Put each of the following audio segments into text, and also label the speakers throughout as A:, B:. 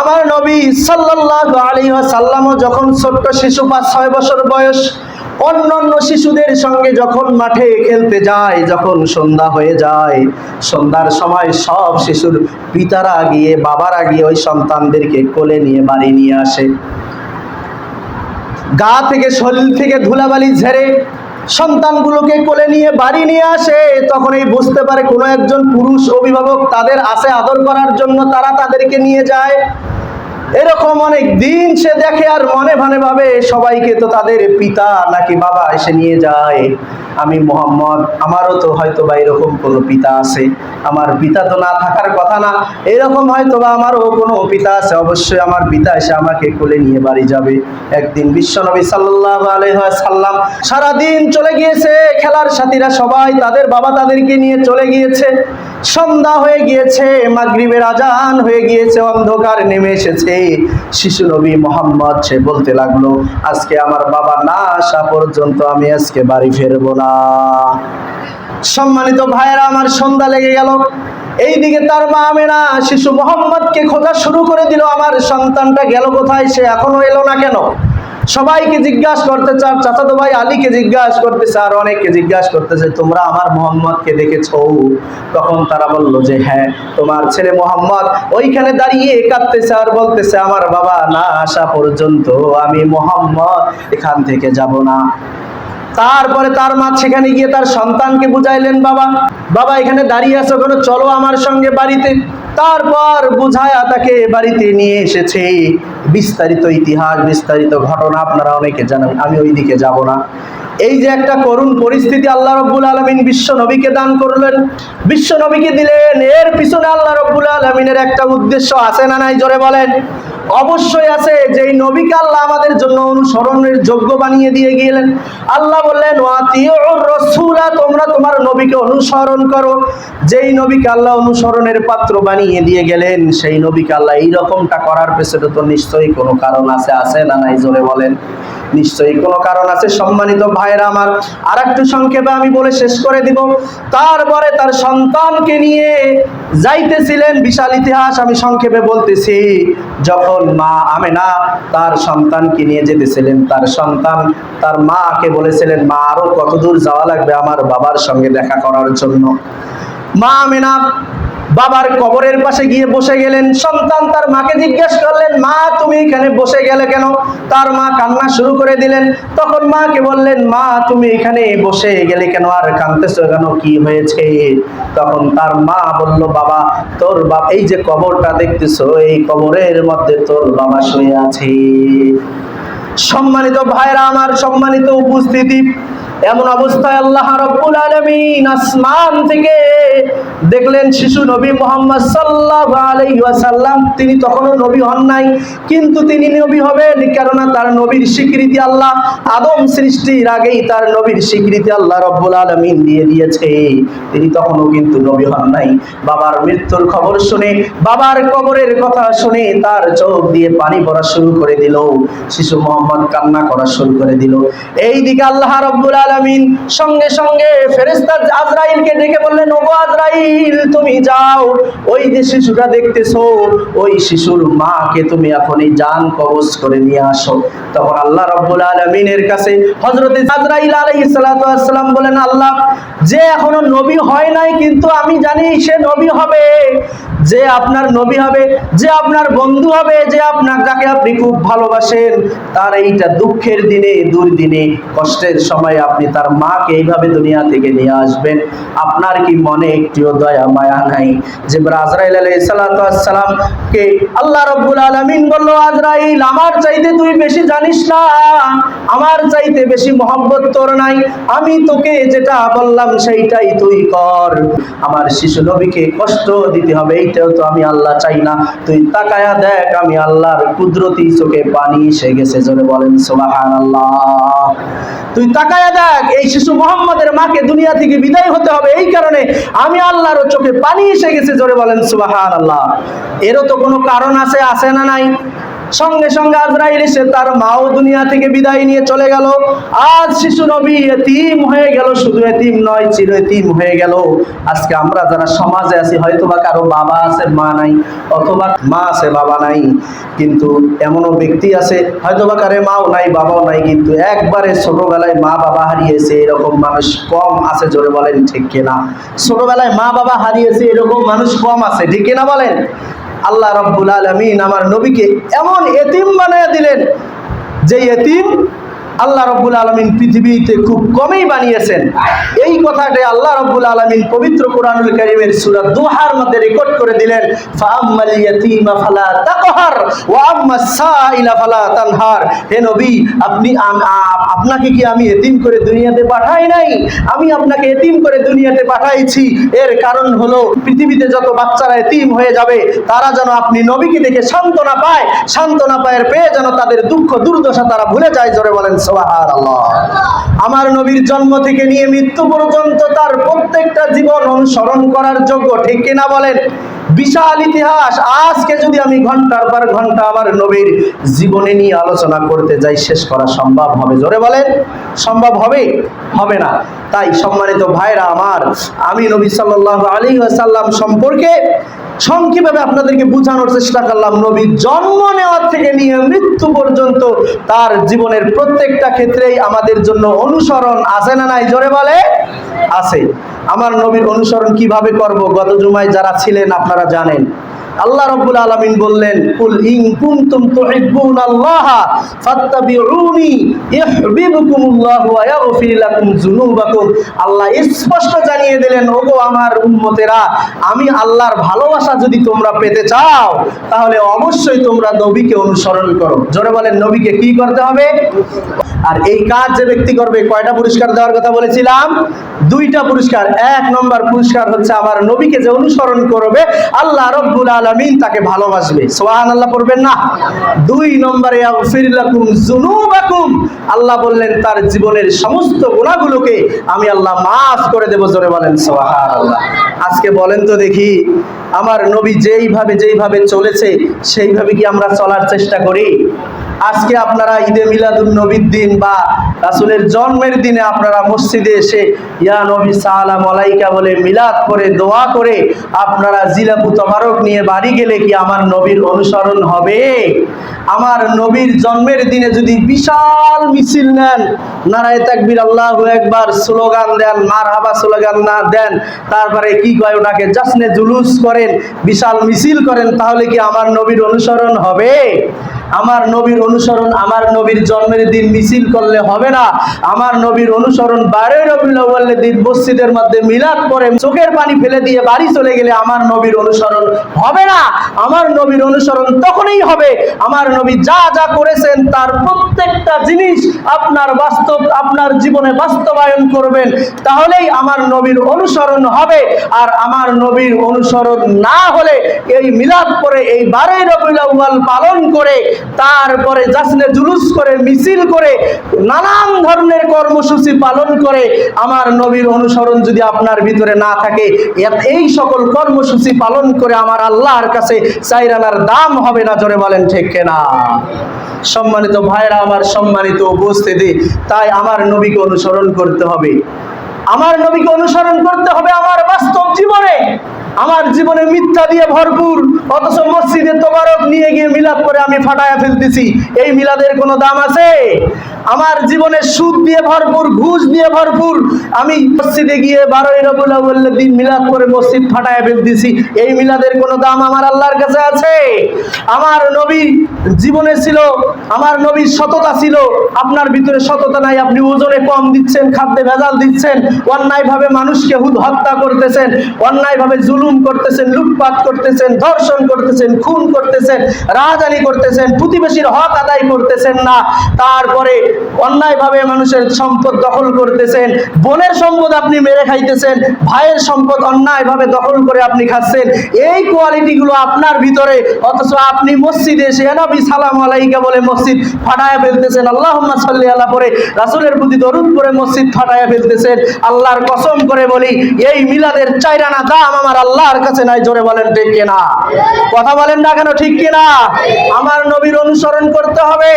A: আমার নবী সাল্লাল্লাহু আলাইহি ওয়াসাল্লামও যখন ছোট্ট শিশু, পাঁচ, ছয় বছর বয়স, অন্যান্য শিশুদের সঙ্গে যখন মাঠে খেলতে যায়, যখন সন্ধ্যা হয়ে যায়, সন্ধ্যার সময় সব শিশুর পিতারা গিয়ে, বাবারা গিয়ে ওই সন্তানদেরকে কোলে নিয়ে, বাড়ি নিয়ে আসে। গা থেকে শরীর থেকে ধুলাবালি ঝেড়ে সন্তানগুলোকে কোলে নিয়ে বাড়ি নিয়ে আসে তখন এই বুঝতে পারে কোনো একজন পুরুষ অভিভাবক তাদের আসে আদর করার জন্য, তারা তাদেরকে নিয়ে যায়। এরকম অনেক দিন সে দেখে আর মনে ভানে ভাবে সবাইকে তো তাদের পিতা নাকি বাবা এসে নিয়ে যায়। আমি মোহাম্মদ, আমারও তো হয়তো বা এরকম কোনো পিতা আছে। আমার পিতা তো না থাকার কথা না, এরকম হয়তো বা আমারও কোনো পিতা আছে। অবশ্যই আমার পিতা এসে আমাকে কোলে নিয়ে বাড়ি যাবে। একদিন বিশ্বনবী সাল্লাহ আলহাম সারাদিন চলে গিয়েছে, খেলার সাথীরা সবাই তাদের বাবা তাদেরকে নিয়ে চলে গিয়েছে। সন্ধ্যা হয়ে গিয়েছে, মাগরিবের আজান হয়ে গিয়েছে, অন্ধকার নেমে এসেছে। শিশু নবী মোহাম্মদ সে বলতে লাগল, আজকে আমার বাবা না আসা পর্যন্ত আমি আজকে বাড়ি ফেরবো না সম্মানিত ভাইয়েরা, আমার সন্ধ্যা লেগে গেল। এইদিকে তার মা আমেনা, শিশু মোহাম্মদকে খোঁজা শুরু করে দিল। আমার সন্তানটা গেল কোথায়, সে এখনও এলো না কেন? সবাইকে জিজ্ঞাসা করতে চার চাচাতো ভাই আলীকে জিজ্ঞাসা করতেছে, আর অনেককে জিজ্ঞাসা করতেছে, তোমরা আমার মোহাম্মদকে দেখেছ? তখন তারা বলল যে হ্যাঁ তোমার ছেলে মোহাম্মদ ওইখানে দাঁড়িয়ে কাঁদতেছে আর বলতেছে, আমার বাবা না আসা পর্যন্ত আমি মোহাম্মদ এখান থেকে যাব না। তারপরে তার মা সেখানে গিয়ে তার সন্তানকে বুঝাইলেন, বাবা বাবা, এখানে দাঁড়িয়ে আছো কেন? চলো আমার সঙ্গে বাড়িতে। তারপর বুঝায়া তাকে বাড়িতে নিয়ে এসেছে। বিস্তারিত ইতিহাস, বিস্তারিত ঘটনা আপনারা অনেকে জানেন, আমি ওই দিকে যাব না। এই যে একটা করুণ পরিস্থিতি আল্লাহ রব্বুল আলমিন বিশ্ব নবীকে দান করলেন। বিশ্ব নবীকে দিলেন। এর পিছনে আল্লাহ রব্বুল আলমিনের একটা উদ্দেশ্য আছে না নাই? জোরে বলেন। অবশ্যই আছে। যেই নবীকে আল্লাহ আমাদের জন্য অনুসরণের যোগ্য বানিয়ে দিয়ে গেলেন। আল্লাহ বললেন রাসূলা, তোমরা তোমার নবীকে অনুসরণ করো। যেই নবীকে আল্লাহ অনুসরণের পাত্র বানিয়ে দিয়ে গেলেন, সেই নবীকে আল্লাহ এই রকমটা করার পেছনে তো নিশ্চয়ই কোনো কারণ আছে আছে না নাই? জোরে বলেন। নিশ্চয়ই কোনো কারণ আছে? সম্মানিত ভাইরা আমার আর একটু সংক্ষেপে আমি বলে শেষ করে দিব। তারপরে তার সন্তানকে নিয়ে যাইতেছিলেন, বিশাল ইতিহাস আমি সংক্ষেপে বলতেছি। যখন মা আমেনা তার সন্তানকে নিয়ে যেতেছিলেন, তার সন্তান তার মাকে বলেছিলেন, মা, আরও কতদূর যাওয়া লাগবে আমার বাবার সঙ্গে দেখা করার জন্য? মা আমেনা বাবার কবরের পাশে গিয়ে বসে গেলেন। সন্তান তার মাকে জিজ্ঞেস করলেন, মা, তুমি এখানে বসে গেলে কেন? তার মা কান্না শুরু করে দিলেন। তখন মাকে বললেন, মা, তুমি এখানে বসে গেলে কেন? আর কাঁদতেছো কেন? কি হয়েছে? তখন তার মা বলল, বাবা, তোর বাবা এই যে কবরটা দেখতেছো, এই কবরের মধ্যে তোর বাবা শুয়ে আছে। সম্মানিত ভাইরা, আমার সম্মানিত উপস্থিতি এমন অবস্থায় আল্লাহ রব্বুল আলামিন আসমান থেকে দেখলেন শিশু নবী মোহাম্মদ আলাইহি ওয়াসাল্লাম। তিনি তখনও নবী হন নাই, কিন্তু তিনি নবী হবেন কেননা তার নবীর স্বীকৃতি আল্লাহ আদম সৃষ্টির আগেই তার নবীর স্বীকৃতি আল্লাহ রব্বুল আলামিন দিয়ে দিয়েছে। তিনি তখনও কিন্তু নবী হন নাই। বাবার মৃত্যুর খবর শুনে, বাবার কবরের কথা শুনে তার চোখ দিয়ে পানি পড়া শুরু করে দিল। শিশু মোহাম্মদ কান্না করা শুরু করে দিল। এই দিকে আল্লাহ রব্বুল আলামিন। সঙ্গে সঙ্গে ফেরেশতা আজরাইলকে ডেকে বললেন, ওগো আজরাইল, তুমি যাও। ওই যে শিশুটা দেখতেছো, ওই শিশুর মাকে তুমি এখন এই জান কবজ করে নিয়ে আসো। তখন আল্লাহ রব্বুল আলামিনের কাছে হযরত আজরাইল আলাইহিস সালাতু ওয়াসসালাম বলেন, আল্লাহ, যে এখনও নবী হয় নাই, কিন্তু আমি জানি সে নবী হবে। যে আপনার নবী হবে, যে আপনার বন্ধু হবে, যে আপনার যাকে আপনি খুব ভালোবাসেন, তার এইটা দুঃখের দিনে, দুর্দিনে, কষ্টের সময় আপনি তার মাকে এইভাবে দুনিয়া থেকে নিয়ে আসবেন। আপনার কি মনে একটিও দয়া, মায়া নাই? যে আজরাইল আলাইহিস সালাতু কে আল্লাহ রাব্বুল আলামিন বলল, আজরাইল, আমার চাইতে তুই বেশি জানিস না। আমার চাইতে বেশি মহব্বত তোর নাই। আমি তোকে যেটা বললাম সেইটাই তুই কর। আমার শিশু নবীকে কষ্ট দিতে হবে, এইটাও তো আমি আল্লাহ চাই না। তুই তাকায়া দেখ, আমি আল্লাহর কুদরতি চোখে পানি এসে গেছে। জোরে বলেন সুবাহান আল্লাহ তুই তাকায়া দেখ, এই শিশু মোহাম্মদের মাকে দুনিয়া থেকে বিদায় হতে হবে। এই কারণে আমি আল্লাহর চোখে পানি এসে গেছে, জোরে বলেন সুবাহান আল্লাহ এরও তো কোনো কারণ আছে আছে না নাই? সঙ্গে সঙ্গে আজরাইল এসে তার মাও দুনিয়া থেকে বিদায় নিয়ে চলে গেল। আজ শিশু নবী এতিম হয়ে গেল, শুধু এতিম নয়, চির এতিম হয়ে গেল। আজকে আমরা যারা সমাজে আছি, হয়তো বা কারও বাবা আছে, মা নাই, অথবা মা আছে, বাবা নাই, কিন্তু এমনও ব্যক্তি আছে, হয়তো বা কারে মাও নাই, বাবাও নাই, কিন্তু একবারে ছোটবেলায় মা বাবা হারিয়েছে এরকম মানুষ কম আছে, জোরে বলেন, ঠিক কিনা? ছোটবেলায় মা বাবা হারিয়েছে এরকম মানুষ কম আছে, ঠিক কিনা বলেন? আল্লাহ রব্বুল আলমিন আমার নবীকে এমন এতিম বানায় দিলেন যে এতিম আল্লাহ রব্বুল আলমিন পৃথিবীতে খুব কমই বানিয়েছেন। এই কথাটা আল্লাহ রব্বুল আলমিন পবিত্র কোরআনুল করিমের সুরা দুহার মধ্যে রেকর্ড করে দিলেন আপনাকে কি আমি এতিম করে দুনিয়াতে পাঠাই নাই? আমি আপনাকে এতিম করে দুনিয়াতে পাঠাইছি। এর কারণ হলো, পৃথিবীতে যত বাচ্চারা এতিম হয়ে যাবে, তারা যেন আপনি নবীকে দেখে সান্ত্বনা পায়। সান্ত্বনা পায়ের পেয়ে যেন তাদের দুঃখ, দুর্দশা তারা ভুলে যায়, জোরে বলেন আমার নবীর জন্ম থেকে নিয়ে মৃত্যু পর্যন্ত তার প্রত্যেকটা জীবন অনুসরণ করার যোগ্য, ঠিক কিনা বলেন? বিশাল ইতিহাস। আজকে যদি আমি ঘণ্টার পর ঘণ্টা আমার নবীর জীবনে নিয়ে আলোচনা করতে যাই, শেষ করা সম্ভব হবে? জোরে বলেন, সম্ভব হবে? হবে না। তাই সম্মানিত ভাইরা আমার, আমি নবী সাল্লাল্লাহু আলাইহি ওয়াসাল্লাম সম্পর্কে সংক্ষেপে আপনাদেরকে বোঝানোর চেষ্টা করলাম নবীর জন্ম নেওয়ার থেকে নিয়ে মৃত্যু পর্যন্ত তার জীবনের প্রত্যেকটা ক্ষেত্রেই আমাদের জন্য অনুসরণ আছে না নাই? জোরে বলে, আছে। আমার নবীর অনুসরণ কীভাবে করব? গত জুমায় যারা ছিলেন আপনারা জানেন। আল্লাহ রাব্বুল আলামিন বললেন, কুল ইন কুনতুম তুহিব্বুনাল্লাহ ফাত্তাবিউনি ইউহিব্বুকুমুল্লাহ ওয়া ইয়াগফির লাকুম যুনুবাকুম। আল্লাহ স্পষ্ট জানিয়ে দিলেন, ওগো আমার উম্মতেরা, আমি আল্লাহর ভালোবাসা যদি তোমরা পেতে চাও, তাহলে অবশ্যই তোমরা নবীকে অনুসরণ করো। জোরে বলেন, নবীকে কি করতে হবে? আর এই কাজ যে ব্যক্তি করবে, কয়টা পুরস্কার দেওয়ার কথা বলেছিলাম? দুইটা পুরস্কার। এক নম্বর পুরস্কার হচ্ছে আমার নবীকে যে অনুসরণ করবে, আল্লাহ রব্বুল আলামিন তাকে ভালোবাসবে। সোহান আল্লাহ পড়বেন না? দুই নম্বরে আল্লাহ বললেন, তার জীবনের সমস্ত গুনাহগুলোকে আমি আল্লাহ মাফ করে দেবো, জোরে বলেন সোহান আল্লাহ আজকে বলেন তো দেখি, আমার নবী যেইভাবে যেইভাবে চলেছে, সেইভাবে কি আমরা চলার চেষ্টা করি? আজকে আপনারা ঈদে মিলাদুল নবীর দিন বা রাসূলের জন্মের দিনে আপনারা মসজিদে এসে, ইয়া নবী সালাম আলাইকা বলে মিলাদ করে, দোয়া করে, আপনারা জিলাপু তবারক নিয়ে বাড়ি গেলে কি আমার নবীর অনুসরণ হবে? আমার নবীর জন্মের দিনে যদি বিশাল মিছিল নেন, নারায় তাকবির আল্লাহ একবার স্লোগান দেন মার হাবা স্লোগান না দেন, তারপরে কি কয় ওনাকে? জাসনে জুলুস করেন, বিশাল মিছিল করেন, তাহলে কি আমার নবীর অনুসরণ হবে? আমার নবীর অনুসরণ আমার নবীর জন্মের দিন মিছিল করলে হবে না। আমার নবীর অনুসরণ বারোই রবিউল আউয়ালের দিন মসজিদের মধ্যে মিলাদ করে চোখের পানি ফেলে দিয়ে বাড়ি চলে গেলে আমার নবীর অনুসরণ হবে না। আমার নবীর অনুসরণ তখনই হবে। আমার নবী যা যা করেছেন তার প্রত্যেকটা জিনিস আপনার বাস্তব, আপনার জীবনে বাস্তবায়ন করবেন। তাহলেই আমার নবীর অনুসরণ হবে। আর আমার নবীর অনুসরণ না হলে এই মিলাদ করে এই বারোই রবিউল পালন করে তারপরে জাসনে জুলুস করে, মিছিল করে, নানান ধরনের কর্মসূচি পালন করে আমার নবীর অনুসরণ যদি আপনার ভিতরে না থাকে এই সকল কর্মসূচি পালন করে আমার আল্লাহর কাছে চাইরানার দাম হবে না, জোরে বলেন ঠিক না সম্মানিত ভাইরা, আমার সম্মানিত উপস্থিতি, তাই আমার নবীকে অনুসরণ করতে হবে। আমার নবীকে অনুসরণ করতে হবে আমার বাস্তব জীবনে। আমার জীবনে মিথ্যা দিয়ে ভরপুর, অথচ মসজিদে তোবারক নিয়ে গিয়ে মিলাদ করে আমি ফাটায়া ফেলতেছি। এই মিলাদের কোনো দাম আছে? আমার জীবনে সুদ দিয়ে ভরপুর, ঘুষ দিয়ে ভরপুর, আমি মসজিদে গিয়ে বারোই রবুল দিন মিলাদ করে মসজিদ ফাটায়া ফেলতেছি। এই মিলাদের কোনো দাম আমার আল্লাহর কাছে আছে? আমার নবী জীবনে ছিল, আমার নবীর সততা ছিল, আপনার ভিতরে সততা নাই, আপনি ওজনে কম দিচ্ছেন, খাদ্যে ভেজাল দিচ্ছেন, অন্যায়ভাবে মানুষকে হুদ হত্যা করতেছেন, অন্যায়ভাবে জুলুম করতেছেন, লুটপাট করতেছেন, ধর্ষণ করতেছেন, খুন করতেছেন রাহাজানি করতেছেন, প্রতিবেশীর হক আদায় করতেছেন না। তারপরে অন্যায়ভাবে মানুষের সম্পদ দখল করতেছেন, বোনের সম্পদ আপনি মেরে খাইতেছেন, ভাইয়ের সম্পদ অন্যায়ভাবে দখল করে আপনি খাচ্ছেন। এই কোয়ালিটিগুলো আপনার ভিতরে, অথচ আপনি মসজিদে এসে নবী সালাম আলাইকা বলে মসজিদ ফাটায়া ফেলতেছেন, আল্লাহুম্মা সাল্লি আল্লাহ পরে রাসূলের প্রতি দরুদ করে মসজিদ ফাটায়া ফেলতেছেন। আল্লাহর কসম করে বলি, এই মিলাদের চাইরানা দাম আমার আল্লাহ আল্লাহর কাছে নাই, জোরে বলেন ঠিক কিনা? কথা বলেন না কেন ঠিক কিনা? আমার নবীর অনুসরণ করতে হবে।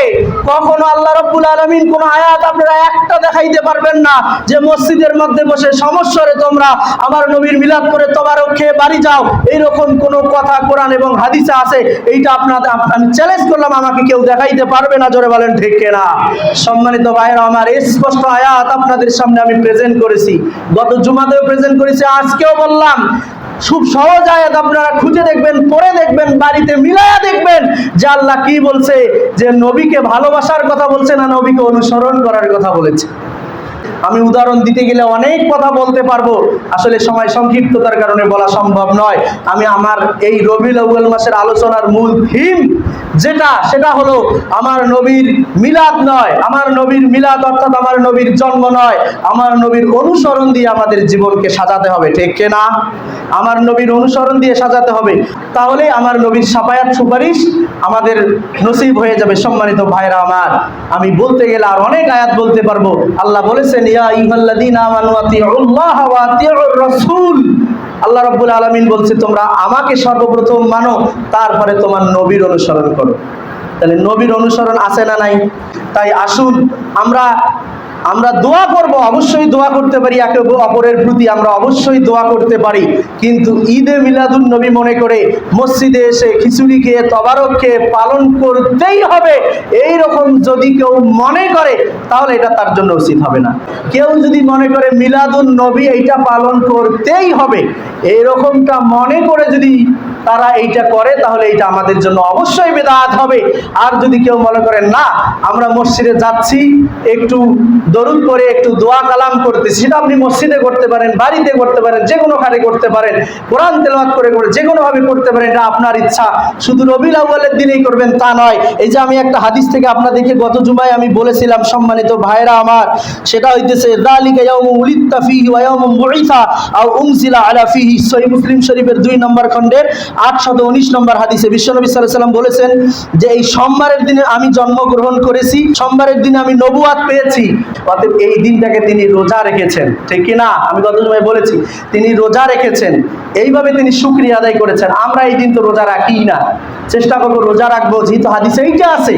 A: কখনো আল্লাহ রব্বুল আলমিন কোন আয়াত আপনারা একটা দেখাইতে পারবেন না যে মসজিদের মধ্যে বসে সমস্যারে তোমরা আমার নবীর মিলাদ করে তোমারও খেয়ে বাড়ি যাও। এইরকম কোন কথা কোরআন এবং হাদিসে আছে, এইটা আপনাদের, আমি চ্যালেঞ্জ করলাম, আমাকে কেউ দেখাইতে পারবে না, জোরে বলেন ঠিক কিনা? সম্মানিত ভাইরা আমার স্পষ্ট আয়াত আপনাদের সামনে আমি প্রেজেন্ট করেছি। গত জুমাতেও প্রেজেন্ট করেছি, আজকেও বললাম খুব সহজ আয়াত আপনারা খুঁজে দেখবেন, পড়ে দেখবেন, বাড়িতে মিলায়া দেখবেন যে আল্লাহ কি বলছে, যে নবীকে ভালোবাসার কথা বলছে না নবীকে অনুসরণ করার কথা বলেছে। আমি উদাহরণ দিতে গেলে অনেক কথা বলতে পারব। আসলে সময় সংক্ষিপ্ততার কারণে বলা সম্ভব নয়। আমি আমার এই রবিউল আউয়াল মাসের আলোচনার মূল থিম যেটা, সেটা হলো আমার নবীর মিলাদ নয়। আমার নবীর মিলাদ অর্থাৎ আমার নবীর জন্ম নয়। আমার নবীর অনুসরণ দিয়ে আমাদের জীবনকে সাজাতে হবে, ঠিক না আমার নবীর অনুসরণ দিয়ে সাজাতে হবে। তাহলে আমার নবীর সাফায়াত সুপারিশ আমাদের নসিব হয়ে যাবে, সম্মানিত ভাইরা আমার। আমি বলতে গেলে আর অনেক আয়াত বলতে পারব। আল্লাহ বলেছেন ইয়া আইয়ুহাল্লাযীনা আমানু আল্লাহ রাব্বুল আলামিন বলছে, তোমরা আমাকে সর্বপ্রথম মানো, তারপরে তোমার নবীর অনুসরণ করো। তাহলে নবীর অনুসরণ আছে না নাই? তাই আসুন, আমরা আমরা দোয়া করব, অবশ্যই দোয়া করতে পারি, একে অপরের প্রতি আমরা অবশ্যই দোয়া করতে পারি। কিন্তু ঈদে মিলাদুল নবী মনে করে মসজিদে এসে খিচুড়ি খেয়ে, তবারক খেয়ে পালন করতেই হবে। এই রকম যদি কেউ মনে করে, তাহলে এটা তার জন্য উচিত হবে না। কেউ যদি মনে করে মিলাদুল নবী এইটা পালন করতেই হবে, এইরকমটা মনে করে যদি তারা এইটা করে, তাহলে এইটা আমাদের জন্য অবশ্যই বেদাত হবে। আর যদি কেউ মনে করেন না, আমরা মসজিদে যাচ্ছি, একটু দরুদ করে একটু দোয়া কালাম করতে সেটা আপনি মসজিদে করতে পারেন, বাড়িতে করতে পারেন, যে কোনো খানে করতে পারেন, কোরআন তেলাওয়াত করে করে যে কোনোভাবে করতে পারেন, এটা আপনার ইচ্ছা। শুধু রবিউল আউয়ালের দিনেই করবেন তা নয়। এই যে আমি একটা হাদিস থেকে আপনাদেরকে গত জুমায় আমি বলেছিলাম, সম্মানিত ভাইরা আমার, সেটা হইতেছে মুসলিম শরীফের দুই নম্বর খণ্ডের 819 নম্বর হাদিসে বিশ্বনবী সাল্লাম বলেছেন যে, এই সোমবারের দিনে আমি জন্মগ্রহণ করেছি, সোমবারের দিনে আমি নবুয়াত পেয়েছি। অতএব এই দিনটাকে তিনি রোজা রেখেছেন। ঠিক না আমি গত সময় বলেছি, তিনি রোজা রেখেছেন। এইভাবে তিনি শুকরিয়া আদায় করেছেন। আমরা এই দিন তো রোজা রাখি না। চেষ্টা করব রোজা রাখব, যেহেতু হাদিসে এইটা আছে।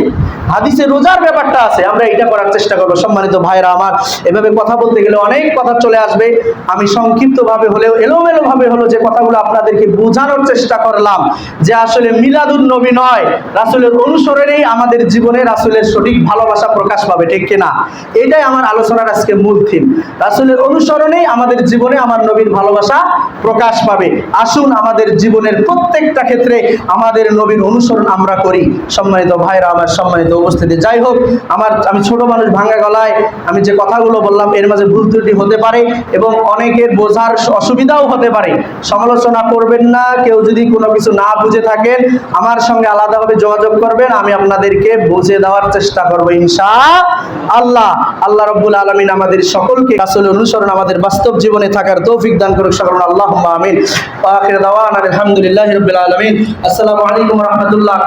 A: হাদিসে রোজার ব্যাপারটা আছে। আমরা এইটা করার চেষ্টা করব। সম্মানিত ভাইরা আমার, এভাবে কথা বলতে গেলে অনেক কথা চলে আসবে। আমি সংক্ষিপ্ত ভাবে হলেও এলোমেলো ভাবে হলো যে কথাগুলো আপনাদেরকে বোঝানোর চেষ্টা করলাম, যে আসলে মিলাদুন নবী নয়, রাসুলের অনুসরণেই আমাদের জীবনে রাসুলের সঠিক ভালোবাসা প্রকাশ পাবে। ঠিক কিনা? এটাই আমার আলোচনার আজকে মূল থিম রাসুলের অনুসরণেই আমাদের জীবনে আমার নবীর ভালোবাসা প্রকাশ পাবে। আসুন আমাদের জীবনের প্রত্যেকটা ক্ষেত্রে আমাদের নবীর অনুসরণ আমরা করি। সম্মানিত ভাইরা, আমার সম্মানিত উপস্থিতি। যাই হোক, আমার, আমি ছোট মানুষ ভাঙ্গা গলায় আমি যে কথাগুলো বললাম, এর মাঝে ভুল ত্রুটি হতে পারে এবং অনেকের বোঝার অসুবিধাও হতে পারে। সমালোচনা করবেন না, কেউ যদি কোনো কিছু না বুঝে থাকেন, আমার সঙ্গে আলাদাভাবে যোগাযোগ করবেন, আমি আপনাদেরকে বুঝে দেওয়ার চেষ্টা করব ইনশা আল্লাহ। আল্লাহ রব্বুল আলমিন আমাদের সকলকে আসলে অনুসরণ, আমাদের বাস্তব জীবনে থাকার তৌফিক দান করুক সকল আল্লাহ আমিন। আলহামদুলিল্লাহ রবিল আসসালামু আলাইকুম রহমতুল্লাহ।